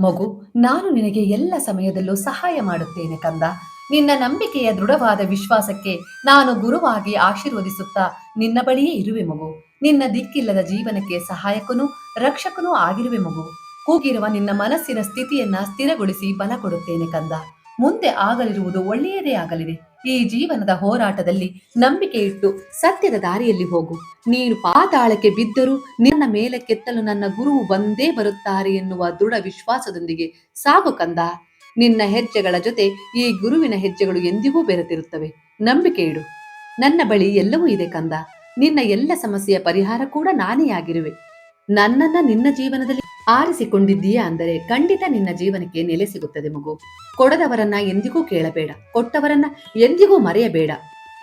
ಮಗು, ನಾನು ನಿನಗೆ ಎಲ್ಲ ಸಮಯದಲ್ಲೂ ಸಹಾಯ ಮಾಡುತ್ತೇನೆ ಕಂದ. ನಿನ್ನ ನಂಬಿಕೆಯ ದೃಢವಾದ ವಿಶ್ವಾಸಕ್ಕೆ ನಾನು ಗುರುವಾಗಿ ಆಶೀರ್ವದಿಸುತ್ತಾ ನಿನ್ನ ಬಳಿಯೇ ಇರುವೆ ಮಗು. ನಿನ್ನ ದಿಕ್ಕಿಲ್ಲದ ಜೀವನಕ್ಕೆ ಸಹಾಯಕನೂ ರಕ್ಷಕನೂ ಆಗಿರುವೆ ಮಗು. ಕೂಗಿರುವ ನಿನ್ನ ಮನಸ್ಸಿನ ಸ್ಥಿತಿಯನ್ನ ಸ್ಥಿರಗೊಳಿಸಿ ಬಲ ಕೊಡುತ್ತೇನೆ ಕಂದ. ಮುಂದೆ ಆಗಲಿರುವುದು ಒಳ್ಳೆಯದೇ ಆಗಲಿದೆ. ಈ ಜೀವನದ ಹೋರಾಟದಲ್ಲಿ ನಂಬಿಕೆ ಇಟ್ಟು ಸತ್ಯದ ದಾರಿಯಲ್ಲಿ ಹೋಗು. ನೀನು ಪಾತಾಳಕ್ಕೆ ಬಿದ್ದರೂ ನಿನ್ನ ಮೇಲೆ ಕೆತ್ತಲು ನನ್ನ ಗುರುವು ಬಂದೇ ಬರುತ್ತಾರೆ ಎನ್ನುವ ದೃಢ ವಿಶ್ವಾಸದೊಂದಿಗೆ ಸಾಗು ಕಂದ. ನಿನ್ನ ಹೆಜ್ಜೆಗಳ ಜೊತೆ ಈ ಗುರುವಿನ ಹೆಜ್ಜೆಗಳು ಎಂದಿಗೂ ಬೆರೆತಿರುತ್ತವೆ. ನಂಬಿಕೆ ಇಡು. ನನ್ನ ಬಳಿ ಎಲ್ಲವೂ ಇದೆ ಕಂದ. ನಿನ್ನ ಎಲ್ಲ ಸಮಸ್ಯೆಯ ಪರಿಹಾರ ಕೂಡ ನಾನೇ ಆಗಿರುವೆ. ನನ್ನನ್ನ ನಿನ್ನ ಜೀವನದಲ್ಲಿ ಆರಿಸಿಕೊಂಡಿದ್ದೀಯಾ ಅಂದರೆ ಖಂಡಿತ ನಿನ್ನ ಜೀವನಕ್ಕೆ ನೆಲೆ ಸಿಗುತ್ತದೆ ಮಗು. ಕೊಡದವರನ್ನ ಎಂದಿಗೂ ಕೇಳಬೇಡ. ಕೊಟ್ಟವರನ್ನ ಎಂದಿಗೂ ಮರೆಯಬೇಡ.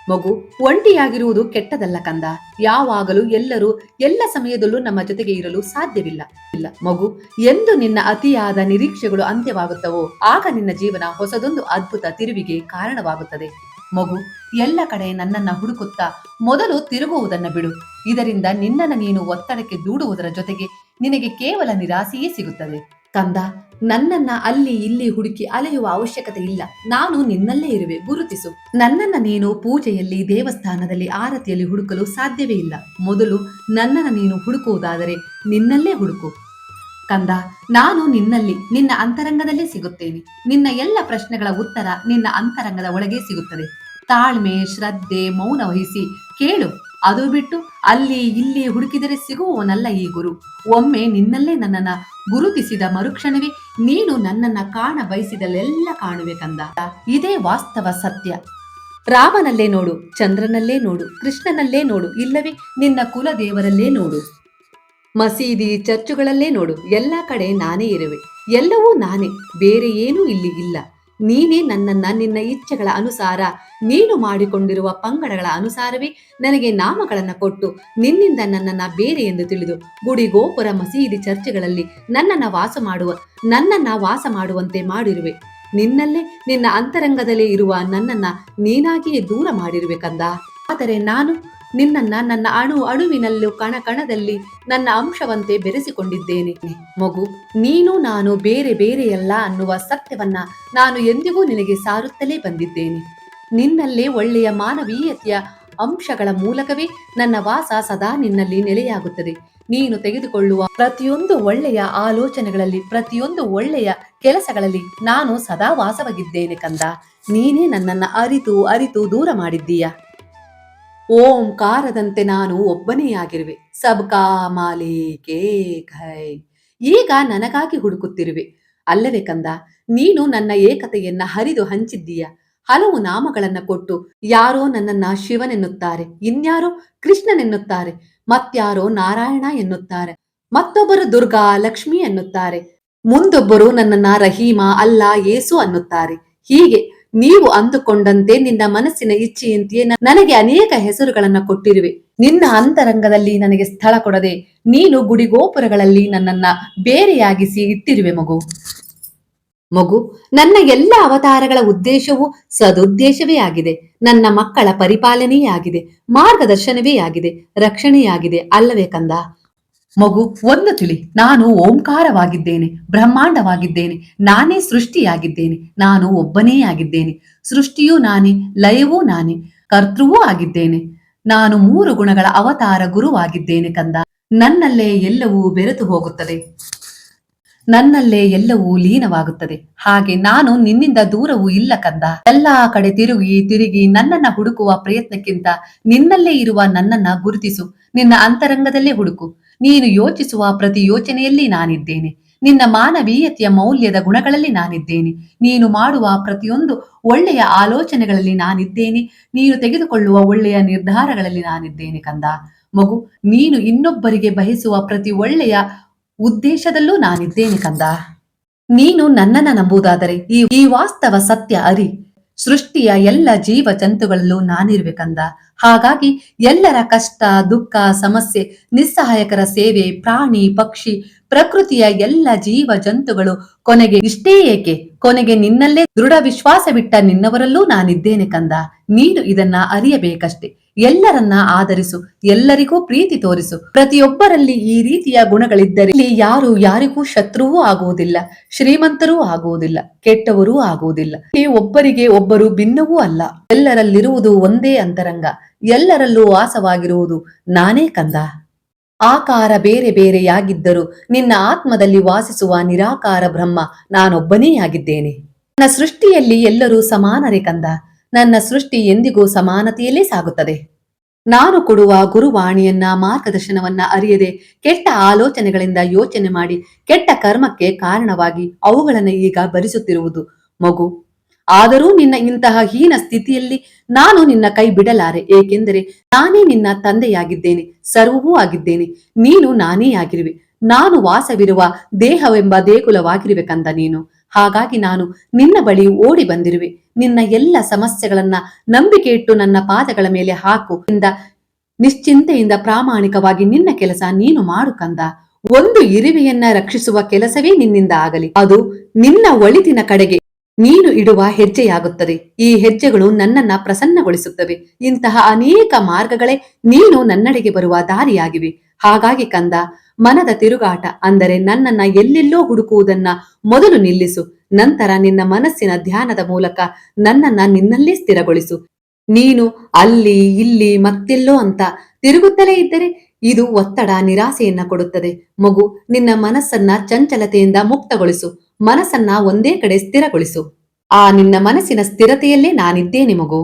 ಮಗು, ಒಂಟಿಯಾಗಿರುವುದು ಕೆಟ್ಟದಲ್ಲ ಕಂದ. ಯಾವಾಗಲೂ ಎಲ್ಲರೂ ಎಲ್ಲ ಸಮಯದಲ್ಲೂ ನಮ್ಮ ಜೊತೆಗೆ ಇರಲು ಸಾಧ್ಯವಿಲ್ಲ. ಇಲ್ಲ. ಮಗು, ಎಂದು ನಿನ್ನ ಅತಿಯಾದ ನಿರೀಕ್ಷೆಗಳು ಅಂತ್ಯವಾಗುತ್ತವೋ, ಆಗ ನಿನ್ನ ಜೀವನ ಹೊಸದೊಂದು ಅದ್ಭುತ ತಿರುವಿಗೆ ಕಾರಣವಾಗುತ್ತದೆ. ಮಗು, ಎಲ್ಲ ಕಡೆ ನನ್ನನ್ನ ಹುಡುಕುತ್ತಾ ಮೊದಲು ತಿರುಗುವುದನ್ನ ಬಿಡು. ಇದರಿಂದ ನಿನ್ನನ್ನು ನೀನು ಒತ್ತಡಕ್ಕೆ ದೂಡುವುದರ ಜೊತೆಗೆ ನಿನಗೆ ಕೇವಲ ನಿರಾಸೆಯೇ ಸಿಗುತ್ತದೆ. ಕಂದ, ನನ್ನನ್ನ ಅಲ್ಲಿ ಇಲ್ಲಿ ಹುಡುಕಿ ಅಲೆಯುವ ಅವಶ್ಯಕತೆ ಇಲ್ಲ. ನಾನು ನಿನ್ನಲ್ಲೇ ಇರುವೆ, ಗುರುತಿಸು. ನನ್ನನ್ನ ನೀನು ಪೂಜೆಯಲ್ಲಿ, ದೇವಸ್ಥಾನದಲ್ಲಿ, ಆರತಿಯಲ್ಲಿ ಹುಡುಕಲು ಸಾಧ್ಯವೇ ಇಲ್ಲ. ಮೊದಲು ನನ್ನನ್ನ ನೀನು ಹುಡುಕುವುದಾದರೆ ನಿನ್ನಲ್ಲೇ ಹುಡುಕು. ಕಂದ, ನಾನು ನಿನ್ನಲ್ಲಿ, ನಿನ್ನ ಅಂತರಂಗದಲ್ಲೇ ಸಿಗುತ್ತೇನೆ. ನಿನ್ನ ಎಲ್ಲ ಪ್ರಶ್ನೆಗಳ ಉತ್ತರ ನಿನ್ನ ಅಂತರಂಗದ ಒಳಗೆ ಸಿಗುತ್ತದೆ. ತಾಳ್ಮೆ, ಶ್ರದ್ಧೆ, ಮೌನ ವಹಿಸಿ ಕೇಳು. ಅದು ಬಿಟ್ಟು ಅಲ್ಲಿ ಇಲ್ಲಿ ಹುಡುಕಿದರೆ ಸಿಗುವವನಲ್ಲ ಈ ಗುರು. ಒಮ್ಮೆ ನಿನ್ನಲ್ಲೇ ನನ್ನನ್ನ ಗುರುತಿಸಿದ ಮರುಕ್ಷಣವೇ ನೀನು ನನ್ನನ್ನ ಕಾಣ ಬಯಸಿದಲ್ಲೆಲ್ಲ ಕಾಣುವೆ ಕಂದ. ಇದೇ ವಾಸ್ತವ ಸತ್ಯ. ರಾಮನಲ್ಲೇ ನೋಡು, ಚಂದ್ರನಲ್ಲೇ ನೋಡು, ಕೃಷ್ಣನಲ್ಲೇ ನೋಡು, ಇಲ್ಲವೇ ನಿನ್ನ ಕುಲದೇವರಲ್ಲೇ ನೋಡು. ಮಸೀದಿ, ಚರ್ಚುಗಳಲ್ಲೇ ನೋಡು, ಎಲ್ಲ ಕಡೆ ನಾನೇ ಇರುವೆ. ಎಲ್ಲವೂ ನಾನೇ, ಬೇರೆ ಏನೂ ಇಲ್ಲಿ ಇಲ್ಲ. ನೀನೇ ನನ್ನನ್ನ ನಿನ್ನ ಇಚ್ಛೆಗಳ ಅನುಸಾರ ನೀನು ಮಾಡಿಕೊಂಡಿರುವ ಪಂಗಡಗಳ ಅನುಸಾರವೇ ನನಗೆ ನಾಮಗಳನ್ನ ಕೊಟ್ಟು ನಿನ್ನಿಂದ ನನ್ನನ್ನ ಬೇರೆ ಎಂದು ತಿಳಿದು ಗುಡಿ ಗೋಪುರ ಮಸೀದಿ ಚರ್ಚೆಗಳಲ್ಲಿ ನನ್ನನ್ನ ವಾಸ ಮಾಡುವ, ನನ್ನನ್ನ ವಾಸ ಮಾಡುವಂತೆ ಮಾಡಿರುವೆ. ನಿನ್ನಲ್ಲೇ ನಿನ್ನ ಅಂತರಂಗದಲ್ಲೇ ಇರುವ ನನ್ನನ್ನ ನೀನಾಗಿಯೇ ದೂರ ಮಾಡಿರುವೆ ಕಂದ. ಆದರೆ ನಾನು ನಿನ್ನನ್ನ ನನ್ನ ಅಣು ಅಣುವಿನಲ್ಲೂ ಕಣ ಕಣದಲ್ಲಿ ನನ್ನ ಅಂಶವಂತೆ ಬೆರೆಸಿಕೊಂಡಿದ್ದೇನೆ. ಮಗು, ನೀನು ನಾನು ಬೇರೆ ಬೇರೆಯಲ್ಲ ಅನ್ನುವ ಸತ್ಯವನ್ನ ನಾನು ಎಂದಿಗೂ ನಿನಗೆ ಸಾರುತ್ತಲೇ ಬಂದಿದ್ದೇನೆ. ನಿನ್ನಲ್ಲೇ ಒಳ್ಳೆಯ ಮಾನವೀಯತೆಯ ಅಂಶಗಳ ಮೂಲಕವೇ ನನ್ನ ವಾಸ ಸದಾ ನಿನ್ನಲ್ಲಿ ನೆಲೆಯಾಗುತ್ತದೆ. ನೀನು ತೆಗೆದುಕೊಳ್ಳುವ ಪ್ರತಿಯೊಂದು ಒಳ್ಳೆಯ ಆಲೋಚನೆಗಳಲ್ಲಿ, ಪ್ರತಿಯೊಂದು ಒಳ್ಳೆಯ ಕೆಲಸಗಳಲ್ಲಿ ನಾನು ಸದಾ ವಾಸವಾಗಿದ್ದೇನೆ ಕಂದ. ನೀನೇ ನನ್ನನ್ನ ಅರಿತು ಅರಿತು ದೂರ ಮಾಡಿದ್ದೀಯ? ಓಂಕಾರದಂತೆ ನಾನು ಒಬ್ಬನೇ ಆಗಿರುವೆ. ಸಬ್ಕಾ ಮಾಲೀಕೆ ಖೈ. ಈಗ ನನಗಾಗಿ ಹುಡುಕುತ್ತಿರುವೆ. ಅಲ್ಲವೇ ಕಂದ, ನೀನು ನನ್ನ ಏಕತೆಯನ್ನ ಹರಿದು ಹಂಚಿದ್ದೀಯ. ಹಲವು ನಾಮಗಳನ್ನ ಕೊಟ್ಟು ಯಾರೋ ನನ್ನನ್ನ ಶಿವನೆನ್ನುತ್ತಾರೆ. ಇನ್ಯಾರೋ ಕೃಷ್ಣನೆನ್ನುತ್ತಾರೆ. ಮತ್ಯಾರೋ ನಾರಾಯಣ ಎನ್ನುತ್ತಾರೆ. ಮತ್ತೊಬ್ಬರು ದುರ್ಗಾ ಲಕ್ಷ್ಮಿ ಎನ್ನುತ್ತಾರೆ. ಮುಂದೊಬ್ಬರು ನನ್ನನ್ನ ರಹೀಮ ಅಲ್ಲ ಏಸು ಅನ್ನುತ್ತಾರೆ. ಹೀಗೆ ನೀವು ಅಂದುಕೊಂಡಂತೆ ನಿನ್ನ ಮನಸ್ಸಿನ ಇಚ್ಛೆಯಂತೆಯೇ ನನಗೆ ಅನೇಕ ಹೆಸರುಗಳನ್ನ ಕೊಟ್ಟಿರುವೆ. ನಿನ್ನ ಅಂತರಂಗದಲ್ಲಿ ನನಗೆ ಸ್ಥಳ ಕೊಡದೆ ನೀನು ಗುಡಿಗೋಪುರಗಳಲ್ಲಿ ನನ್ನನ್ನ ಬೇರೆಯಾಗಿಸಿ ಇಟ್ಟಿರುವೆ ಮಗು. ಮಗು, ನನ್ನ ಎಲ್ಲ ಅವತಾರಗಳ ಉದ್ದೇಶವು ಸದುದ್ದೇಶವೇ ಆಗಿದೆ. ನನ್ನ ಮಕ್ಕಳ ಪರಿಪಾಲನೆಯೇ ಆಗಿದೆ. ಮಾರ್ಗದರ್ಶನವೇ ಆಗಿದೆ. ರಕ್ಷಣೆಯಾಗಿದೆ. ಅಲ್ಲವೇ ಕಂದ? ಮಗು, ಒಂದು ತಿಳಿ. ನಾನು ಓಂಕಾರವಾಗಿದ್ದೇನೆ, ಬ್ರಹ್ಮಾಂಡವಾಗಿದ್ದೇನೆ, ನಾನೇ ಸೃಷ್ಟಿಯಾಗಿದ್ದೇನೆ, ನಾನು ಒಬ್ಬನೇ ಆಗಿದ್ದೇನೆ. ಸೃಷ್ಟಿಯೂ ನಾನೇ, ಲಯವೂ ನಾನೇ, ಕರ್ತೃವೂ ಆಗಿದ್ದೇನೆ. ನಾನು ಮೂರು ಗುಣಗಳ ಅವತಾರ ಗುರುವಾಗಿದ್ದೇನೆ ಕಂದ. ನನ್ನಲ್ಲೇ ಎಲ್ಲವೂ ಬೆರೆತು ಹೋಗುತ್ತದೆ. ನನ್ನಲ್ಲೇ ಎಲ್ಲವೂ ಲೀನವಾಗುತ್ತದೆ. ಹಾಗೆ ನಾನು ನಿನ್ನಿಂದ ದೂರವೂ ಇಲ್ಲ ಕಂದ. ಎಲ್ಲಾ ಕಡೆ ತಿರುಗಿ ತಿರುಗಿ ನನ್ನನ್ನ ಹುಡುಕುವ ಪ್ರಯತ್ನಕ್ಕಿಂತ ನಿನ್ನಲ್ಲೇ ಇರುವ ನನ್ನನ್ನ ಗುರುತಿಸು. ನಿನ್ನ ಅಂತರಂಗದಲ್ಲೇ ಹುಡುಕು. ನೀನು ಯೋಚಿಸುವ ಪ್ರತಿ ಯೋಚನೆಯಲ್ಲಿ ನಾನಿದ್ದೇನೆ. ನಿನ್ನ ಮಾನವೀಯತೆಯ ಮೌಲ್ಯದ ಗುಣಗಳಲ್ಲಿ ನಾನಿದ್ದೇನೆ. ನೀನು ಮಾಡುವ ಪ್ರತಿಯೊಂದು ಒಳ್ಳೆಯ ಆಲೋಚನೆಗಳಲ್ಲಿ ನಾನಿದ್ದೇನೆ. ನೀನು ತೆಗೆದುಕೊಳ್ಳುವ ಒಳ್ಳೆಯ ನಿರ್ಧಾರಗಳಲ್ಲಿ ನಾನಿದ್ದೇನೆ ಕಂದ. ಮಗು, ನೀನು ಇನ್ನೊಬ್ಬರಿಗೆ ಬಯಸುವ ಪ್ರತಿ ಒಳ್ಳೆಯ ಉದ್ದೇಶದಲ್ಲೂ ನಾನಿದ್ದೇನೆ ಕಂದ. ನೀನು ನನ್ನನ್ನ ನಂಬುವುದಾದರೆ ಈ ಈ ವಾಸ್ತವ ಸತ್ಯ ಅರಿ. ಸೃಷ್ಟಿಯ ಎಲ್ಲ ಜೀವ ಜಂತುಗಳಲ್ಲೂ ನಾನಿರುವೆ ಕಂದ. ಹಾಗಾಗಿ ಎಲ್ಲರ ಕಷ್ಟ, ದುಃಖ, ಸಮಸ್ಯೆ, ನಿಸ್ಸಹಾಯಕರ ಸೇವೆ, ಪ್ರಾಣಿ, ಪಕ್ಷಿ, ಪ್ರಕೃತಿಯ ಎಲ್ಲ ಜೀವ ಜಂತುಗಳು ಕೊನೆಗೆ ಇಷ್ಟೇ ಏಕೆ? ಕೊನೆಗೆ ನಿನ್ನಲ್ಲೇ ದೃಢ ವಿಶ್ವಾಸವಿಟ್ಟ ನಿನ್ನವರಲ್ಲೂ ನಾನಿದ್ದೇನೆ ಕಂದ. ನೀನು ಇದನ್ನ ಅರಿಯಬೇಕಷ್ಟೆ. ಎಲ್ಲರನ್ನ ಆಧರಿಸು, ಎಲ್ಲರಿಗೂ ಪ್ರೀತಿ ತೋರಿಸು. ಪ್ರತಿಯೊಬ್ಬರಲ್ಲಿ ಈ ರೀತಿಯ ಗುಣಗಳಿದ್ದರೆ ಇಲ್ಲಿ ಯಾರು ಯಾರಿಗೂ ಶತ್ರುವೂ ಆಗುವುದಿಲ್ಲ, ಶ್ರೀಮಂತರೂ ಆಗುವುದಿಲ್ಲ, ಕೆಟ್ಟವರೂ ಆಗುವುದಿಲ್ಲ. ಈ ಒಬ್ಬರಿಗೆ ಒಬ್ಬರು ಭಿನ್ನವೂ ಅಲ್ಲ. ಎಲ್ಲರಲ್ಲಿರುವುದು ಒಂದೇ ಅಂತರಂಗ. ಎಲ್ಲರಲ್ಲೂ ವಾಸವಾಗಿರುವುದು ನಾನೇ ಕಂದ. ಆಕಾರ ಬೇರೆ ಬೇರೆಯಾಗಿದ್ದರೂ ನಿನ್ನ ಆತ್ಮದಲ್ಲಿ ವಾಸಿಸುವ ನಿರಾಕಾರ ಬ್ರಹ್ಮ ನಾನೊಬ್ಬನೇ ಆಗಿದ್ದೇನೆ. ನನ್ನ ಸೃಷ್ಟಿಯಲ್ಲಿ ಎಲ್ಲರೂ ಸಮಾನರೇ ಕಂದ. ನನ್ನ ಸೃಷ್ಟಿ ಎಂದಿಗೂ ಸಮಾನತೆಯಲ್ಲೇ ಸಾಗುತ್ತದೆ. ನಾನು ಕೊಡುವ ಗುರುವಾಣಿಯನ್ನ, ಮಾರ್ಗದರ್ಶನವನ್ನ ಅರಿಯದೆ ಕೆಟ್ಟ ಆಲೋಚನೆಗಳಿಂದ ಯೋಚನೆ ಮಾಡಿ ಕೆಟ್ಟ ಕರ್ಮಕ್ಕೆ ಕಾರಣವಾಗಿ ಅವುಗಳನ್ನು ಈಗ ಭರಿಸುತ್ತಿರುವುದು. ಮಗು ಆದರೂ ನಿನ್ನ ಇಂತಹ ಹೀನ ಸ್ಥಿತಿಯಲ್ಲಿ ನಾನು ನಿನ್ನ ಕೈ ಬಿಡಲಾರೆ, ಏಕೆಂದರೆ ನಾನೇ ನಿನ್ನ ತಂದೆಯಾಗಿದ್ದೇನೆ, ಸರ್ವವೂ ಆಗಿದ್ದೇನೆ, ನೀನು ನಾನೇ ಆಗಿರುವೆ. ನಾನು ವಾಸವಿರುವ ದೇಹವೆಂಬ ದೇಗುಲವಾಗಿರ್ಬೇಕಂದ ನೀನು. ಹಾಗಾಗಿ ನಾನು ನಿನ್ನ ಬಳಿ ಓಡಿ ಬಂದಿರುವೆ. ನಿನ್ನ ಎಲ್ಲ ಸಮಸ್ಯೆಗಳನ್ನ ನಂಬಿಕೆ ಇಟ್ಟು ನನ್ನ ಪಾದಗಳ ಮೇಲೆ ಹಾಕು. ಇಂದ ನಿಶ್ಚಿಂತೆಯಿಂದ ಪ್ರಾಮಾಣಿಕವಾಗಿ ನಿನ್ನ ಕೆಲಸ ನೀನು ಮಾಡು ಕಂದ. ಒಂದು ಇರುವೆಯನ್ನ ರಕ್ಷಿಸುವ ಕೆಲಸವೇ ನಿನ್ನಿಂದ ಆಗಲಿ. ಅದು ನಿನ್ನ ಒಳಿತಿನ ಕಡೆಗೆ ನೀನು ಇಡುವ ಹೆಜ್ಜೆಯಾಗುತ್ತದೆ. ಈ ಹೆಜ್ಜೆಗಳು ನನ್ನನ್ನ ಪ್ರಸನ್ನಗೊಳಿಸುತ್ತವೆ. ಇಂತಹ ಅನೇಕ ಮಾರ್ಗಗಳೇ ನೀನು ನನ್ನಡೆಗೆ ಬರುವ ದಾರಿಯಾಗಿವೆ. ಹಾಗಾಗಿ ಕಂದ, ಮನದ ತಿರುಗಾಟ ಅಂದರೆ ನನ್ನನ್ನ ಎಲ್ಲೆಲ್ಲೋ ಹುಡುಕುವುದನ್ನ ಮೊದಲು ನಿಲ್ಲಿಸು. ನಂತರ ನಿನ್ನ ಮನಸ್ಸಿನ ಧ್ಯಾನದ ಮೂಲಕ ನನ್ನನ್ನ ನಿನ್ನಲ್ಲೇ ಸ್ಥಿರಗೊಳಿಸು. ನೀನು ಅಲ್ಲಿ, ಇಲ್ಲಿ, ಮತ್ತೆಲ್ಲೋ ಅಂತ ತಿರುಗುತ್ತಲೇ ಇದ್ದರೆ ಇದು ಒತ್ತಡ, ನಿರಾಸೆಯನ್ನ ಕೊಡುತ್ತದೆ. ಮಗು, ನಿನ್ನ ಮನಸ್ಸನ್ನ ಚಂಚಲತೆಯಿಂದ ಮುಕ್ತಗೊಳಿಸು. ಮನಸ್ಸನ್ನ ಒಂದೇ ಕಡೆ ಸ್ಥಿರಗೊಳಿಸು. ಆ ನಿನ್ನ ಮನಸ್ಸಿನ ಸ್ಥಿರತೆಯಲ್ಲೇ ನಾನಿದ್ದೇನೆ ಮಗು.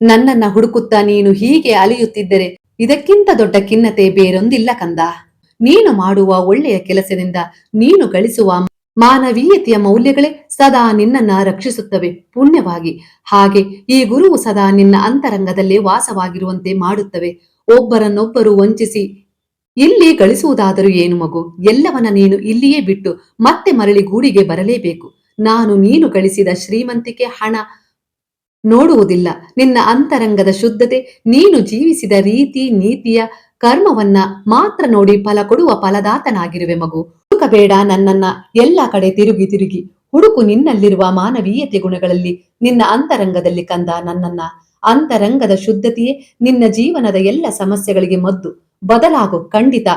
ನನ್ನನ್ನ ಹುಡುಕುತ್ತಾ ನೀನು ಹೀಗೆ ಅಲಿಯುತ್ತಿದ್ದರೆ ಇದಕ್ಕಿಂತ ದೊಡ್ಡ ಖಿನ್ನತೆ ಬೇರೊಂದಿಲ್ಲ ಕಂದ. ನೀನು ಮಾಡುವ ಒಳ್ಳೆಯ ಕೆಲಸದಿಂದ ನೀನು ಗಳಿಸುವ ಮಾನವೀಯತೆಯ ಮೌಲ್ಯಗಳೇ ಸದಾ ನಿನ್ನನ್ನ ರಕ್ಷಿಸುತ್ತವೆ ಪುಣ್ಯವಾಗಿ. ಹಾಗೆ ಈ ಗುರುವು ಸದಾ ನಿನ್ನ ಅಂತರಂಗದಲ್ಲೇ ವಾಸವಾಗಿರುವಂತೆ ಮಾಡುತ್ತವೆ. ಒಬ್ಬರನ್ನೊಬ್ಬರು ವಂಚಿಸಿ ಇಲ್ಲಿ ಗಳಿಸುವುದಾದರೂ ಏನು ಮಗು? ಎಲ್ಲವನ್ನ ನೀನು ಇಲ್ಲಿಯೇ ಬಿಟ್ಟು ಮತ್ತೆ ಮರಳಿ ಗೂಡಿಗೆ ಬರಲೇಬೇಕು. ನಾನು ನೀನು ಗಳಿಸಿದ ಶ್ರೀಮಂತಿಕೆ ಹಣ ನೋಡುವುದಿಲ್ಲ. ನಿನ್ನ ಅಂತರಂಗದ ಶುದ್ಧತೆ, ನೀನು ಜೀವಿಸಿದ ರೀತಿ ನೀತಿಯ ಕರ್ಮವನ್ನ ಮಾತ್ರ ನೋಡಿ ಫಲ ಕೊಡುವ ಫಲದಾತನಾಗಿರುವೆ ಮಗು. ಹುಡುಕಬೇಡ ನನ್ನನ್ನ ಎಲ್ಲ ಕಡೆ ತಿರುಗಿ ತಿರುಗಿ. ಹುಡುಕು ನಿನ್ನಲ್ಲಿರುವ ಮಾನವೀಯತೆ ಗುಣಗಳಲ್ಲಿ ನಿನ್ನ ಅಂತರಂಗದಲ್ಲಿ ಕಂದ ನನ್ನನ್ನ. ಅಂತರಂಗದ ಶುದ್ಧತೆಯೇ ನಿನ್ನ ಜೀವನದ ಎಲ್ಲ ಸಮಸ್ಯೆಗಳಿಗೆ ಮದ್ದು. ಬದಲಾಗು, ಖಂಡಿತ.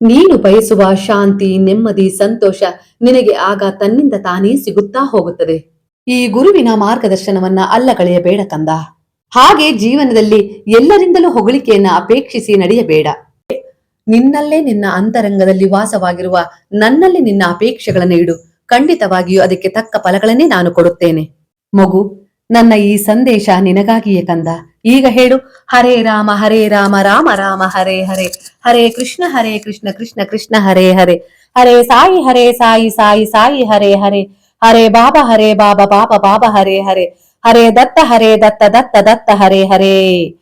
ನೀನು ಬಯಸುವ ಶಾಂತಿ, ನೆಮ್ಮದಿ, ಸಂತೋಷ ನಿನಗೆ ಆಗ ತನ್ನಿಂದ ತಾನೇ ಸಿಗುತ್ತಾ ಹೋಗುತ್ತದೆ. ಈ ಗುರುವಿನ ಮಾರ್ಗದರ್ಶನವನ್ನ ಅಲ್ಲಗಳೆಯಬೇಡ ಕಂದ. ಹಾಗೆ ಜೀವನದಲ್ಲಿ ಎಲ್ಲರಿಂದಲೂ ಹೊಗಳಿಕೆಯನ್ನ ಅಪೇಕ್ಷಿಸಿ ನಡೆಯಬೇಡ. ನಿನ್ನಲ್ಲೇ ನಿನ್ನ ಅಂತರಂಗದಲ್ಲಿ ವಾಸವಾಗಿರುವ ನನ್ನಲ್ಲಿ ನಿನ್ನ ಅಪೇಕ್ಷೆಗಳನ್ನು ಇಡು. ಖಂಡಿತವಾಗಿಯೂ ಅದಕ್ಕೆ ತಕ್ಕ ಫಲಗಳನ್ನೇ ನಾನು ಕೊಡುತ್ತೇನೆ. ಮಗು ನನ್ನ ಈ ಸಂದೇಶ ನಿನಗಾಗಿಯೇ ಕಂದ. ಈಗ ಹೇಳು. ಹರೇ ರಾಮ ಹರೇ ರಾಮ ರಾಮ ರಾಮ, ಹರೇ ಹರೇ. ಹರೇ ಕೃಷ್ಣ ಹರೇ ಕೃಷ್ಣ ಕೃಷ್ಣ ಕೃಷ್ಣ, ಹರೇ ಹರೇ. ಹರೇ ಸಾಯಿ ಹರೇ ಸಾಯಿ ಸಾಯಿ ಸಾಯಿ, ಹರೇ ಹರೇ. ಹರೇ ಬಾಬಾ ಹರೇ ಬಾಬಾ ಬಾಬಾ ಬಾಬಾ, ಹರೇ ಹರೇ. ಹರೇ ದತ್ತ ಹರೇ ದತ್ತ ದತ್ತ ದತ್ತ, ಹರೇ ಹರೇ.